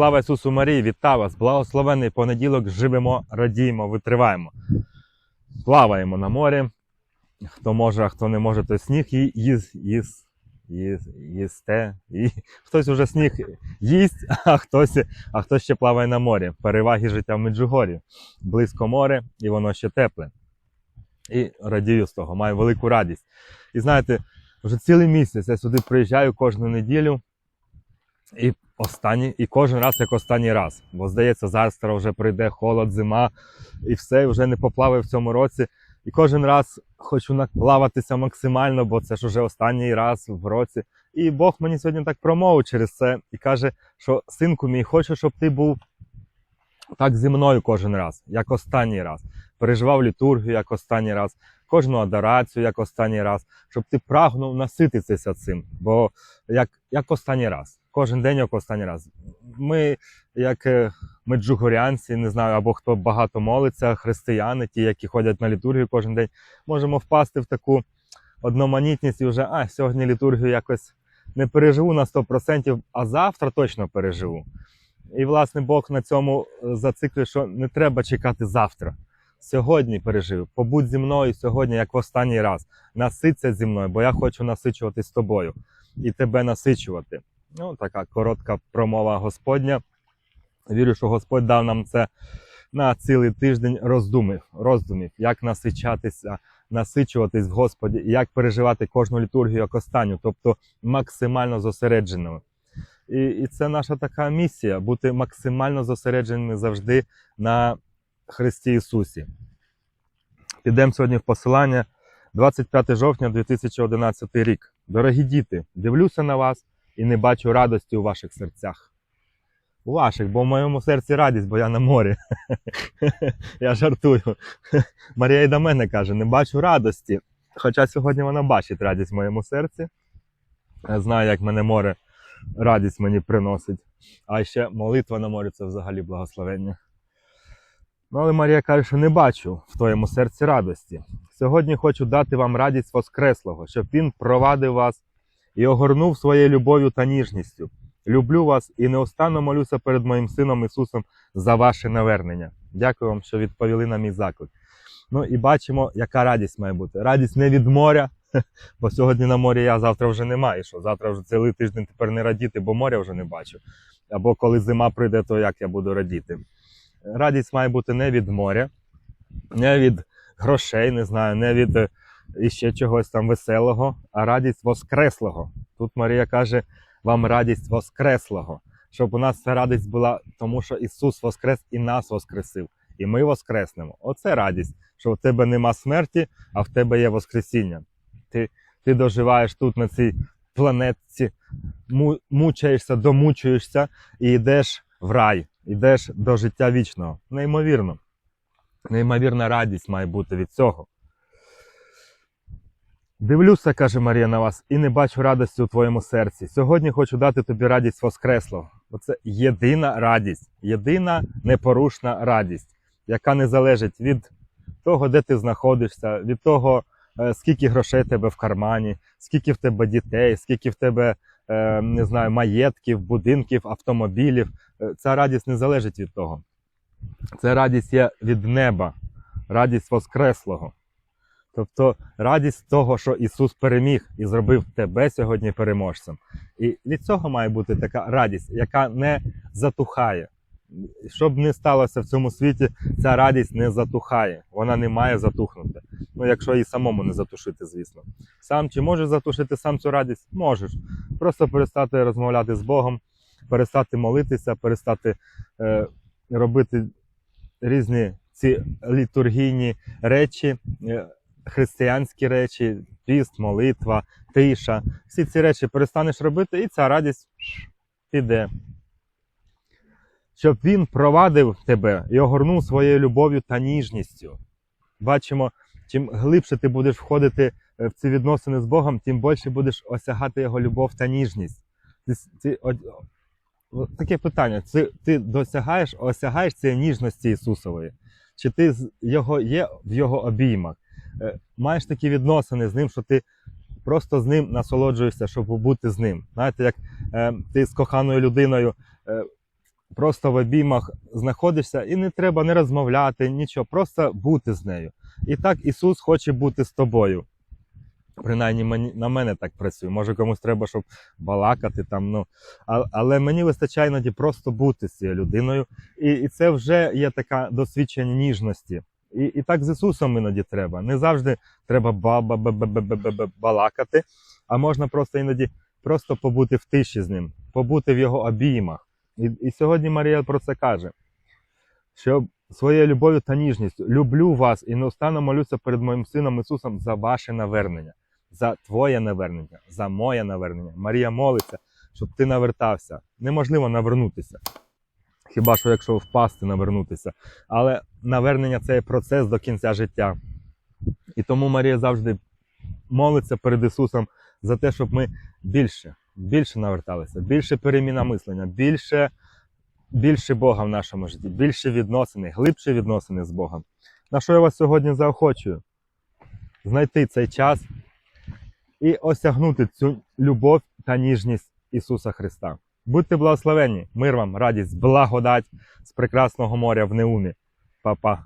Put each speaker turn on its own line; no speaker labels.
Слава Ісусу Марії, вітаю вас! Благословенний понеділок, живемо, радіємо, витриваємо. Плаваємо на морі. Хто може, а хто не може, той сніг ї- їз, їз, їз, їсте. І хтось уже сніг їсть, а хтось, а хтось ще плаває на морі. Переваги життя в Меджугорі. Близько море, і воно ще тепле. І радію з того, маю велику радість. І знаєте, вже цілий місяць я сюди приїжджаю кожну неділю. І останній, і кожен раз як останній раз. Бо здається, завтра вже прийде холод, зима, і все вже не поплаваю в цьому році. І кожен раз хочу наплаватися максимально, бо це ж вже останній раз в році. І Бог мені сьогодні так промовив через це і каже, що синку мій, хочу, щоб ти був так зі мною кожен раз, як останній раз. Переживав літургію як останній раз, кожну адорацію як останній раз, щоб ти прагнув насититися цим. Бо як, як останній раз, кожен день як останній раз. Ми, як е, меджугорянці, не знаю, або хто багато молиться, християни, ті, які ходять на літургію кожен день, можемо впасти в таку одноманітність і вже а, сьогодні літургію якось не переживу на 100%, а завтра точно переживу. І, власне, Бог на цьому е, зациклює, що не треба чекати завтра. Сьогодні пережив. Побудь зі мною сьогодні, як в останній раз. Наситься зі мною, бо я хочу насичуватись тобою і тебе насичувати. Ну, така коротка промова Господня. Вірю, що Господь дав нам це на цілий тиждень роздумів, роздумів, як насичатися, насичуватись в Господі, і як переживати кожну літургію як останню, тобто максимально зосередженими. І, і це наша така місія бути максимально зосередженими завжди на Христі Ісусі. Підемо сьогодні в посилання 25 жовтня 2011 рік. Дорогі діти, дивлюся на вас і не бачу радості у ваших серцях. У ваших, бо в моєму серці радість, бо я на морі. я жартую. Марія й до мене каже: не бачу радості. Хоча сьогодні вона бачить радість в моєму серці. Я знаю, як мене море радість мені приносить. А ще молитва на морі це взагалі благословення. Ну, але Марія каже, що не бачу в твоєму серці радості. Сьогодні хочу дати вам радість Воскреслого, щоб він провадив вас і огорнув своєю любов'ю та ніжністю. Люблю вас і неустанно молюся перед моїм сином Ісусом за ваше навернення. Дякую вам, що відповіли на мій заклик. Ну і бачимо, яка радість має бути. Радість не від моря, бо сьогодні на морі я завтра вже немає. Що завтра вже цілий тиждень тепер не радіти, бо моря вже не бачу. Або коли зима прийде, то як я буду радіти. Радість має бути не від моря, не від грошей, не знаю, не від е, іще чогось там веселого, а радість Воскреслого. Тут Марія каже вам радість Воскреслого, щоб у нас ця радість була, тому що Ісус Воскрес і нас Воскресив, і ми Воскреснемо. Оце радість, що в тебе нема смерті, а в тебе є Воскресіння. Ти, ти доживаєш тут на цій планетці, мучаєшся, домучуєшся і йдеш в рай, йдеш до життя вічного. Неймовірно. Неймовірна радість має бути від цього. Дивлюся, каже Марія на вас, і не бачу радості у твоєму серці. Сьогодні хочу дати тобі радість Воскреслого. Бо це єдина радість, єдина непорушна радість, яка не залежить від того, де ти знаходишся, від того, е, скільки грошей тебе в кармані, скільки в тебе дітей, скільки в тебе е, не знаю, маєтків, будинків, автомобілів. Е, Ця радість не залежить від того. Це радість є від неба, радість Воскреслого. Тобто радість того, що Ісус переміг і зробив тебе сьогодні переможцем. І від цього має бути така радість, яка не затухає. Щоб не сталося в цьому світі, ця радість не затухає, вона не має затухнути. Ну, якщо її самому не затушити, звісно. Сам чи можеш затушити сам цю радість? Можеш. Просто перестати розмовляти з Богом, перестати молитися, перестати е, робити різні ці літургійні речі, е, християнські речі, піст, молитва, тиша. Всі ці речі перестанеш робити, і ця радість піде. Щоб він провадив тебе і огорнув своєю любов'ю та ніжністю. Бачимо, чим глибше ти будеш входити е, в ці відносини з Богом, тим більше будеш осягати його любов та ніжність. Ти, ти, о- таке питання: ти, ти досягаєш, осягаєш цієї ніжності Ісусової? Чи ти його є в його обіймах? Е, Маєш такі відносини з ним, що ти просто з ним насолоджуєшся, щоб бути з ним. Знаєте, як е, ти з коханою людиною е, просто в обіймах знаходишся, і не треба не розмовляти, нічого, просто бути з нею. І так Ісус хоче бути з тобою. Принаймні мені, на мене так працює. Може комусь треба, щоб балакати там. Ну, а, але мені вистачає іноді просто бути з цією людиною. І, і це вже є таке досвідчення ніжності. І і так з Ісусом іноді треба. Не завжди треба балакати, а можна просто іноді просто побути в тиші з ним, побути в його обіймах. І і сьогодні Марія про це каже, що своєю любов'ю та ніжністю люблю вас і неустанно молюся перед моїм сином Ісусом за ваше навернення, за Твоє навернення, за моє навернення. Марія молиться, щоб ти навертався. Неможливо навернутися. Хіба що якщо впасти, навернутися. Але навернення це є процес до кінця життя. І тому Марія завжди молиться перед Ісусом за те, щоб ми більше, більше наверталися, більше переміна мислення, більше, більше Бога в нашому житті, більше відносини, глибші відносини з Богом. На що я вас сьогодні заохочую? Знайти цей час і осягнути цю любов та ніжність Ісуса Христа. Будьте благословенні, мир вам, радість, благодать з прекрасного моря в Неумі. Па-па.